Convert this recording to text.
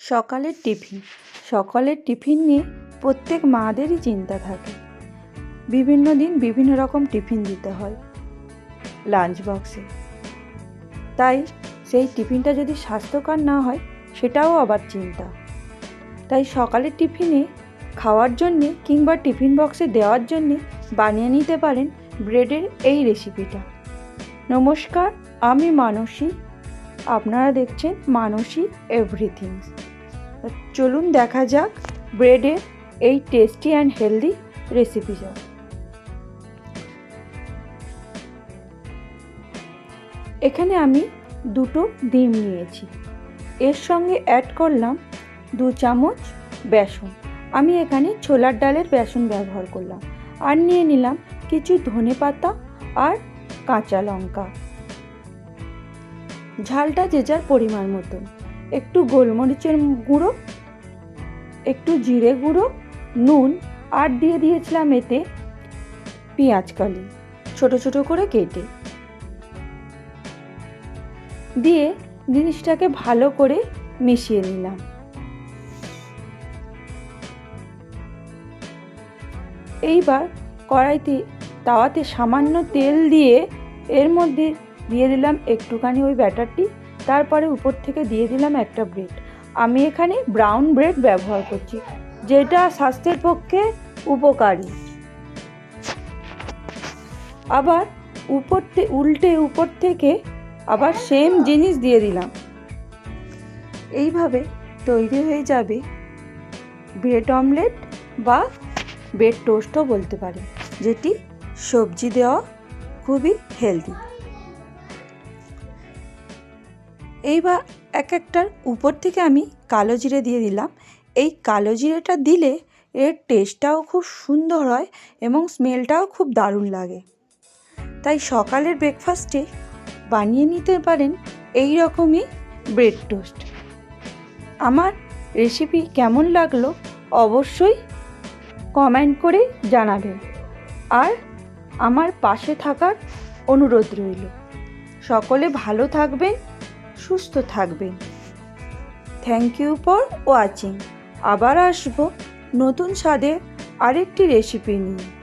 সকালের টিফিন। সকালের টিফিন নিয়ে প্রত্যেক মাদেরই চিন্তা থাকে। বিভিন্ন দিন বিভিন্ন রকম টিফিন দিতে হয় লাঞ্চ বক্সে। তাই সেই টিফিনটা যদি স্বাস্থ্যকর না হয়, সেটাও আবার চিন্তা। তাই সকালের টিফিনে খাওয়ার জন্যে কিংবা টিফিন বক্সে দেওয়ার জন্যে বানিয়ে নিতে পারেন ব্রেডের এই রেসিপিটা। নমস্কার, আমি মানসী। আপনারা দেখছেন মানসী এভরিথিংস চলুন দেখা যাক ব্রেডের এই টেস্টি অ্যান্ড হেলদি রেসিপিটা এখানে আমি দুটো ডিম নিয়েছি। এর সঙ্গে অ্যাড করলাম দু চামচ বেসন। আমি এখানে ছোলার ডালের বেসন ব্যবহার করলাম। আর নিয়ে নিলাম কিছু ধনে পাতা আর কাঁচা লঙ্কা। ঝালটা যে যার পরিমাণ মতন। একটু গোলমরিচের গুঁড়ো, একটু জিরে গুঁড়ো, নুন, আর দিয়ে দিয়েছিলাম এতে পেঁয়াজ কালি, ছোট ছোট করে কেটে। দিয়ে জিনিসটাকে ভালো করে মিশিয়ে নিলাম। এইবার কড়াইতে তাওয়াতে সামান্য তেল দিয়ে এর মধ্যে দিয়ে দিলাম একটুখানি ওই ব্যাটারটি। তারপরে উপর থেকে দিয়ে দিলাম একটা ব্রেড। আমি এখানে ব্রাউন ব্রেড ব্যবহার করছি, যেটা স্বাস্থ্যের পক্ষে উপকারী। আবার উপর উল্টে উপর থেকে আবার সেম জিনিস দিয়ে দিলাম। এইভাবে তৈরি হয়ে যাবে ব্রেড অমলেট বা ব্রেড টোস্টও বলতে পারে, যেটি সবজি দেওয়া খুবই হেলদি এইবার এক একটার উপর থেকে আমি কালো জিরে দিয়ে দিলাম। এই কালো জিরেটা দিলে এর টেস্টটাও খুব সুন্দর হয় এবং স্মেলটাও খুব দারুণ লাগে। তাই সকালের ব্রেকফাস্টে বানিয়ে নিতে পারেন এই রকমই ব্রেড টোস্ট আমার রেসিপি কেমন লাগল অবশ্যই কমেন্ট করে জানাবেন। আর আমার পাশে থাকার অনুরোধ রইল। সকলে ভালো থাকবেন সুস্থ থাকবেন থ্যাংক ইউ ফর ওয়াচিং আবার আসব নতুন স্বাদে আরেকটি রেসিপি নিয়ে।